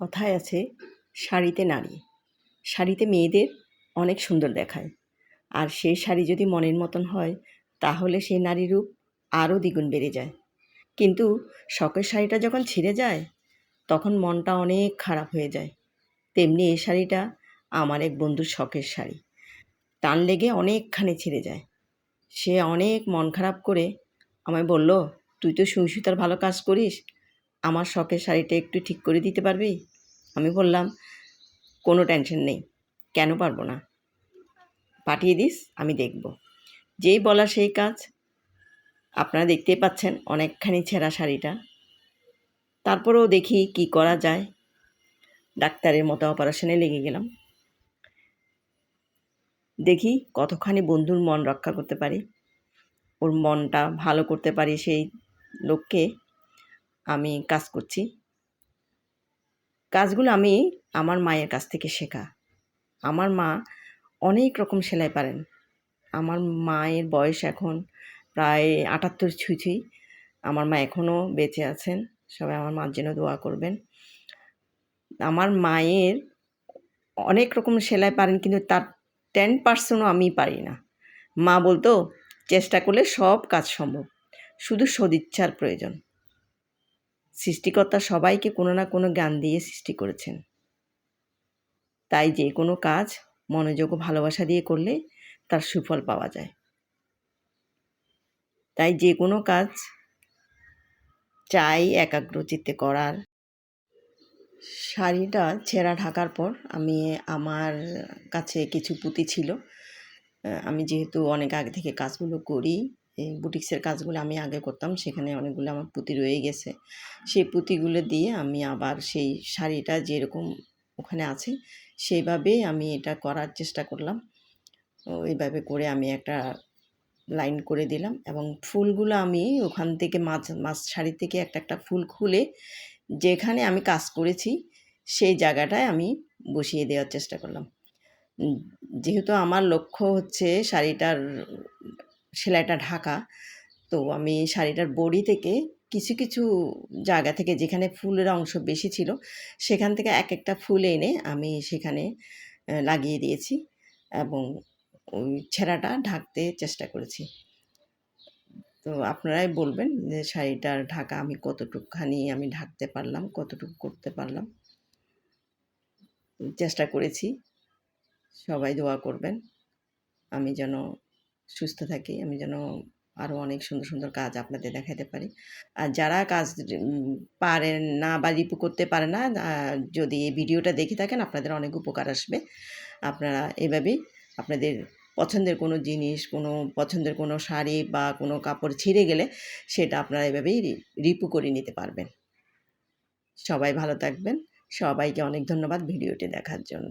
কথায় আছে, শাড়িতে নারী। শাড়িতে মেয়েদের অনেক সুন্দর দেখায়। আর সেই শাড়ি যদি মনের মতন হয়, তাহলে সেই নারী রূপ আরও দ্বিগুণ বেড়ে যায়। কিন্তু শখের শাড়িটা যখন ছিঁড়ে যায়, তখন মনটা অনেক খারাপ হয়ে যায়। তেমনি এই শাড়িটা আমার এক বন্ধুর শখের শাড়ি। টান লেগে অনেকখানি ছিঁড়ে যায়। সে অনেক মন খারাপ করে আমায় বলল, তুই তো সুই সুতার ভালো কাজ করিস আমার শখের শাড়িটা একটু ঠিক করে দিতে পারবি? আমি বললাম, কোনো টেনশন নেই। কেন পারব না? পাঠিয়ে দিস, আমি দেখব। যেই বলা সেই কাজ। আপনারা দেখতেই পাচ্ছেন অনেকখানি ছেঁড়া শাড়িটা। তারপরেও দেখি কি করা যায়। ডাক্তারের মতো অপারেশনে লেগে গেলাম। দেখি কতখানি বন্ধুর মন রক্ষা করতে পারি। ওর মনটা ভালো করতে পারি সেই লোককে। আমি কাজ করছি। কাজগুলো আমি আমার মায়ের কাছ থেকে শেখা। আমার মা অনেক রকম সেলাই পারেন। আমার মায়ের বয়স এখন প্রায় আটাত্তর ছুঁই আমার মা এখনও বেঁচে আছেন। সবাই আমার মার জন্য দোয়া করবেন। আমার মায়ের অনেক রকম সেলাই পারেন কিন্তু তার টেন পার্সেন্টও আমি পারি না। মা বলতো, চেষ্টা করলে সব কাজ সম্ভব। শুধু সদিচ্ছার প্রয়োজন। সৃষ্টিকর্তা সবাইকে কোনো না কোনো জ্ঞান দিয়ে সৃষ্টি করেছেন। তাই যে কোনো কাজ মনোযোগ ভালোবাসা দিয়ে করলে তার সুফল পাওয়া যায়। তাই যে কোনো কাজ চাই একাগ্র চিত্তে করার। শাড়িটা ছেঁড়া ঢাকার পর আমি আমার কাছে কিছু পুঁতি ছিল। আমি যেহেতু অনেক আগে থেকে কাজগুলো করি এই বুটিক্সের কাজগুলো আমি আগে করতাম, সেখানে অনেকগুলো আমার পুঁতি রয়ে গেছে। সেই পুঁতিগুলো দিয়ে আমি আবার সেই শাড়িটা যেরকম ওখানে আছে, সেইভাবে আমি এটা করার চেষ্টা করলাম। এইভাবে করে আমি একটা লাইন করে দিলাম এবং ফুলগুলো আমি ওখান থেকে মাছ মাছ শাড়ি থেকে একটা একটা ফুল খুলে যেখানে আমি কাজ করেছি, সেই জায়গাটায় আমি বসিয়ে দেওয়ার চেষ্টা করলাম। যেহেতু আমার লক্ষ্য হচ্ছে শাড়িটার সেলাইটা ঢাকা। তো আমি শাড়িটার বডি থেকে কিছু কিছু জায়গা থেকে যেখানে ফুলের অংশ বেশি ছিল, সেখান থেকে এক একটা ফুল এনে আমি সেখানে লাগিয়ে দিয়েছি এবং ওই ছেঁড়াটা ঢাকতে চেষ্টা করেছি। তো আপনারাই বলবেন যে শাড়িটার ঢাকা আমি কতটুকখানি আমি ঢাকতে পারলাম, কতটুকু করতে পারলাম? চেষ্টা করেছি। সবাই দোয়া করবেন। আমি যেন সুস্থ থাকি, আমি যেন আরও অনেক সুন্দর সুন্দর কাজ আপনাদের দেখাতে পারি। আর যারা কাজ পারেন না বা রিপু করতে পারে না যদি এই ভিডিওটা দেখে থাকেন, আপনাদের অনেক উপকার আসবে। আপনারা এভাবেই আপনাদের পছন্দের কোনো জিনিস, কোনো পছন্দের কোনো শাড়ি বা কোনো কাপড় ছিঁড়ে গেলে, সেটা আপনারা এভাবেই রিপু করে নিতে পারবেন। সবাই ভালো থাকবেন। সবাইকে অনেক ধন্যবাদ ভিডিওটি দেখার জন্য।